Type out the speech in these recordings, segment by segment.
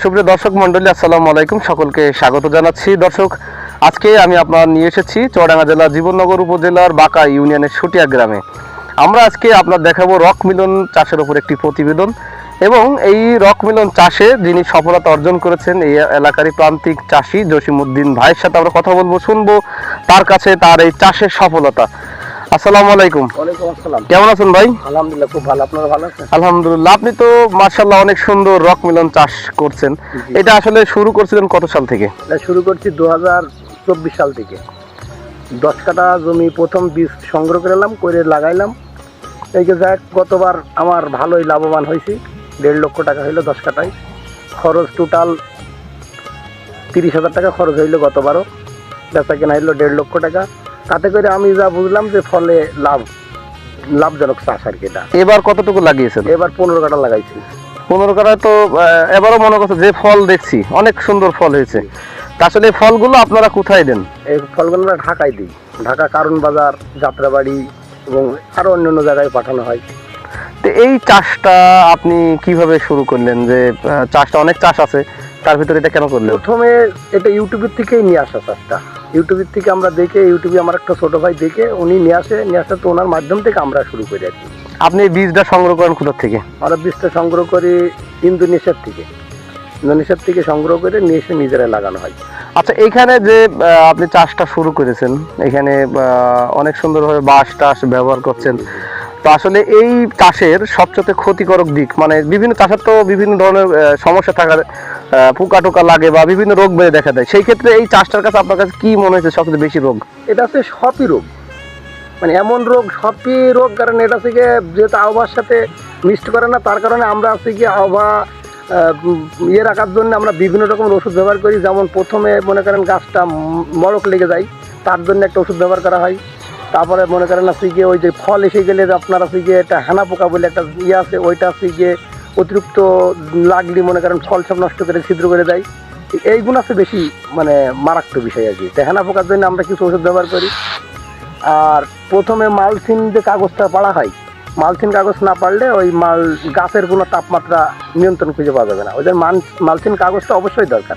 সুপ্রিয় দর্শক মন্ডলী আসসালামু আলাইকুম। সকলকে স্বাগত জানাচ্ছি। দর্শক আজকে আমি আপনার নিয়ে এসেছি চুয়াডাঙ্গা জেলা জীবননগর উপজেলার বাঁকা ইউনিয়নের সুটিয়া গ্রামে। আমরা আজকে আপনার দেখাবো রক মিলন চাষের উপর একটি প্রতিবেদন এবং এই রক মিলন চাষে যিনি সফলতা অর্জন করেছেন এই এলাকারই প্রান্তিক চাষি জসিমউদ্দিন ভাইয়ের সাথে আমরা কথা বলব শুনব তার কাছে তার এই চাষের সফলতা। আসসালামু আলাইকুম। আসসালাম। কেমন আছেন ভাই? আলহামদুলিল্লাহ খুব ভালো। আপনারা ভালো আছেন? আলহামদুলিল্লাহ। আপনি তো মার্শাল্লাহ অনেক সুন্দর রক মিলন চাষ করছেন। এটা আসলে শুরু করছিলেন কত সাল থেকে? শুরু করছি দু হাজার চব্বিশ সাল থেকে। দশ কাঠা জমি প্রথম বীজ সংগ্রহ করলাম করে লাগাইলাম। এই যে যাক গতবার আমার ভালোই লাভবান হয়েছি। দেড় লক্ষ টাকা হইল দশ কাঠায় খরচ টোটাল তিরিশ হাজার টাকা খরচ হইল গতবারও। বেচা কেনা হইল দেড় লক্ষ টাকা। তাতে করে আমি যা বুঝলাম যে ফলে লাভ লাভজনক চাষ আর কি এটা। এবার কতটুকু লাগিয়েছেন? এবার পনেরো কাটা লাগাইছি। পনেরো কাটায় তো এবারও মনে করছে যে ফল দেখছি অনেক সুন্দর ফল হয়েছে। আসলে ফলগুলো আপনারা কোথায় দেন? এই ফলগুলো আমরা ঢাকায় দিই। ঢাকা কারণ বাজার যাত্রাবাড়ি এবং আরও অন্য অন্য জায়গায় পাঠানো হয়। তো এই চাষটা আপনি কীভাবে শুরু করলেন? যে চাষটা অনেক চাষ আছে তার ভিতরে এটা কেন করলেন? প্রথমে এটা ইউটিউবের থেকেই নিয়ে আসা চাষটা। ইউটিউবের থেকে আমরা দেখে ইউটিউবে আমার একটা ছোটো ভাই দেখে উনি নিয়ে আসে নিয়ে আসে তো ওনার মাধ্যম থেকে আমরা শুরু করি আর কি। আপনি এই বীজটা সংগ্রহ করেন কোথা থেকে? আমরা বীজটা সংগ্রহ করি ইন্দোনেশিয়ার থেকে। ইন্দোনেশিয়ার থেকে সংগ্রহ করে নিয়ে এসে নিজেরাই লাগানো হয়। আচ্ছা এইখানে যে আপনি চাষটা শুরু করেছেন এখানে অনেক সুন্দরভাবে বাঁশ টাস ব্যবহার করছেন। তো আসলে এই চাষের সবচেয়ে ক্ষতিকারক দিক মানে বিভিন্ন চাষের তো বিভিন্ন ধরনের সমস্যা থাকার পোকা টোকা লাগে বা বিভিন্ন রোগ বেড়ে দেখা দেয়। সেই ক্ষেত্রে এই চাষটার কাছে আপনার কাছে কি মনে হয়েছে সবচেয়ে বেশি রোগ? এটা হচ্ছে সপি রোগ। মানে এমন রোগ সপি রোগ কারণ এটা থেকে যেহেতু আবহাওয়ার সাথে মিক্সড করে না তার কারণে আমরা আছি কি আবহাওয়া ইয়ে রাখার জন্য আমরা বিভিন্ন রকমের ওষুধ ব্যবহার করি। যেমন প্রথমে মনে করেন গাছটা মড়ক লেগে যায়, তার জন্য একটা ওষুধ ব্যবহার করা হয়। তারপরে মনে করেন আছে গিয়ে ওই যে ফল এসে গেলে আপনার আছে গিয়ে একটা হানা পোকা বলে একটা ইয়ে আছে, ওইটা আছে গিয়ে অতিরিক্ত লাগলে মনে করেন ফল সব নষ্ট করে ছিদ্র করে দেয়। এইগুলো আছে বেশি মানে মারাত্মক বিষয় আর কি। তো হেনা পোকার জন্য আমরা কিছু ওষুধ ব্যবহার করি। আর প্রথমে মালচিন যে কাগজটা পাড়া হয় মালচিন কাগজ না পারলে ওই মাল গাছের কোনো তাপমাত্রা নিয়ন্ত্রণ খুঁজে পাওয়া যাবে না। ওই জন্য মালচিন কাগজটা অবশ্যই দরকার।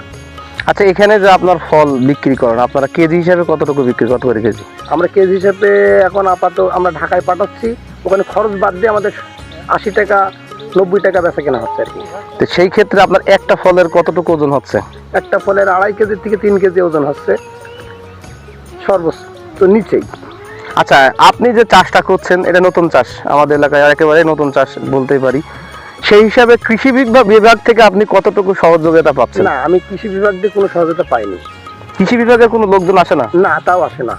আচ্ছা এখানে যে আপনার ফল বিক্রি করেন আপনারা কেজি হিসাবে কতটুকু বিক্রি কত করে কেজি? আমরা কেজি হিসাবে এখন আপাতত আমরা ঢাকায় পাঠাচ্ছি। ওখানে খরচ বাদ দিয়ে আমাদের আশি টাকা নব্বই টাকা বেচা কেনা হচ্ছে আর কি। তো সেই ক্ষেত্রে আপনার একটা ফলের কতটুকু ওজন হচ্ছে? একটা ফলের আড়াই কেজি থেকে তিন কেজি ওজন হচ্ছে। সর্বোচ্চ তো নিচেই। আচ্ছা আপনি যে চাষটা করছেন এটা নতুন চাষ। আমাদের এলাকায় একেবারে নতুন চাষ বলতেই পারি। সেই হিসাবে কৃষি বিভাগ বিভাগ থেকে আপনি কতটুকু সহযোগিতা পাচ্ছেন? না আমি কৃষি বিভাগ দিয়ে কোনো সহযোগিতা পাইনি। কৃষি বিভাগের কোনো লোকজন আসে না? না তাও আসে না।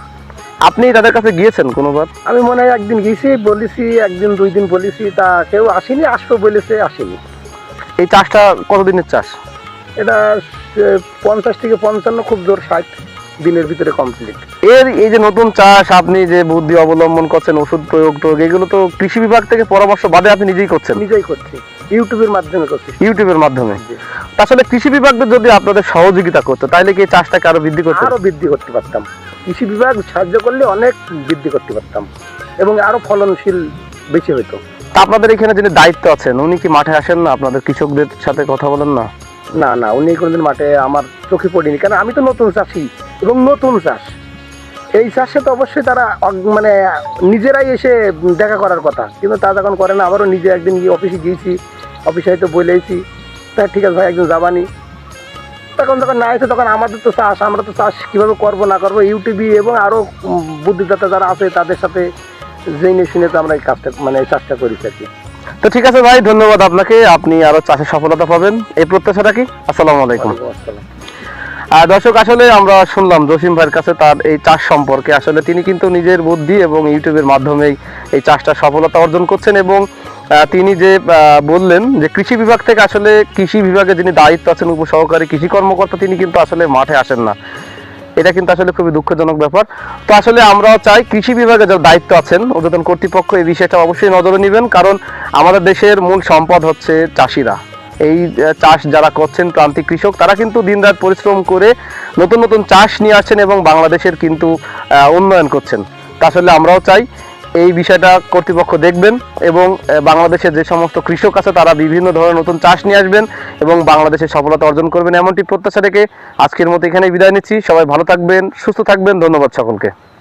আপনি তাদের কাছে গিয়েছেন কোনোবার? আমি মনে হয় একদিন গেছি বলেছি একদিন দুই দিন বলেছি তা কেউ আসেনি আসবে বলেছে আসেনি। এই চাষটা কতদিনের চাষ? এটা পঞ্চাশ থেকে পঞ্চান্ন খুব জোর ষাট দিনের ভিতরে কমপ্লিট এর এই যে নতুন চাষ আপনি যে বুদ্ধি অবলম্বন করছেন ওষুধ প্রয়োগ টোয়োগ এগুলো তো কৃষি বিভাগ থেকে পরামর্শ বাদে আপনি নিজেই করছেন। নিজেই করছি। ইউটিউবের মাধ্যমে করছি। ইউটিউবের মাধ্যমে। আসলে কৃষি বিভাগ যদি আপনাদের সহযোগিতা করতো তাহলে কি চাষটাকে আরও বৃদ্ধি করতে? আরও বৃদ্ধি করতে পারতাম। কৃষি বিভাগ সাহায্য করলে অনেক বৃদ্ধি করতে পারতাম। এবং আরও ফলনশীল বেশি হইতো। আপনাদের এখানে যিনি দায়িত্ব আছেন উনি কি মাঠে আসেন না? আপনাদের কৃষকদের সাথে কথা বলেন না? না না উনি কোনোদিন মাঠে আমার চোখে পড়িনি। কারণ আমি তো নতুন চাষি। এবং নতুন চাষ। এই চাষে তো অবশ্যই তারা মানে নিজেরাই এসে দেখা করার কথা। কিন্তু তা যখন করে না আবারও নিজে একদিন গিয়ে অফিসে গিয়েছি অফিসে হয়তো বলেছি তা ঠিক আছে ভাই একদিন যাবানি। তখন যখন না এসে তখন আমাদের তো চাষ আমরা তো চাষ কীভাবে করব না করব ইউটিউবি এবং আরও বুদ্ধিদাতা যারা আছে তাদের সাথে জেনে শুনে তো আমরা এই কাজটা মানে চাষটা করি আর কি। তো ঠিক আছে ভাই ধন্যবাদ আপনাকে। আপনি আরও চাষে সফলতা পাবেন। এই প্রত্যাশাটা কি? আসসালামু আলাইকুম। আসসালাম। আর দর্শক, আসলে আমরা শুনলাম জসিম ভাইয়ের কাছে তার এই চাষ সম্পর্কে। আসলে তিনি কিন্তু নিজের বুদ্ধি এবং ইউটিউবের মাধ্যমেই এই চাষটা সফলতা অর্জন করছেন এবং তিনি যে বললেন যে কৃষি বিভাগ থেকে আসলে কৃষি বিভাগে যিনি দায়িত্ব আছেন, উপসহকারী কৃষি কর্মকর্তা, তিনি কিন্তু আসলে মাঠে আসেন না। এটা কিন্তু আসলে খুবই দুঃখজনক ব্যাপার। তো আসলে আমরাও চাই কৃষি বিভাগে যারা দায়িত্ব আছেন ঊর্ধ্বতন কর্তৃপক্ষ এই বিষয়টা অবশ্যই নজরে নেবেন, কারণ আমাদের দেশের মূল সম্পদ হচ্ছে চাষিরা। এই চাষ যারা করছেন প্রান্তিক কৃষক তারা কিন্তু দিনরাত পরিশ্রম করে নতুন নতুন চাষ নিয়ে আসছেন এবং বাংলাদেশের কিন্তু উন্নয়ন করছেন। তা আসলে আমরাও চাই এই বিষয়টা কর্তৃপক্ষ দেখবেন এবং আহ, বাংলাদেশের যে সমস্ত কৃষক আছে তারা বিভিন্ন ধরনের নতুন চাষ নিয়ে আসবেন এবং বাংলাদেশের সফলতা অর্জন করবেন এমনটি প্রত্যাশা রেখে আজকের মতো এখানে বিদায় নিচ্ছি। সবাই ভালো থাকবেন সুস্থ থাকবেন। ধন্যবাদ সকলকে।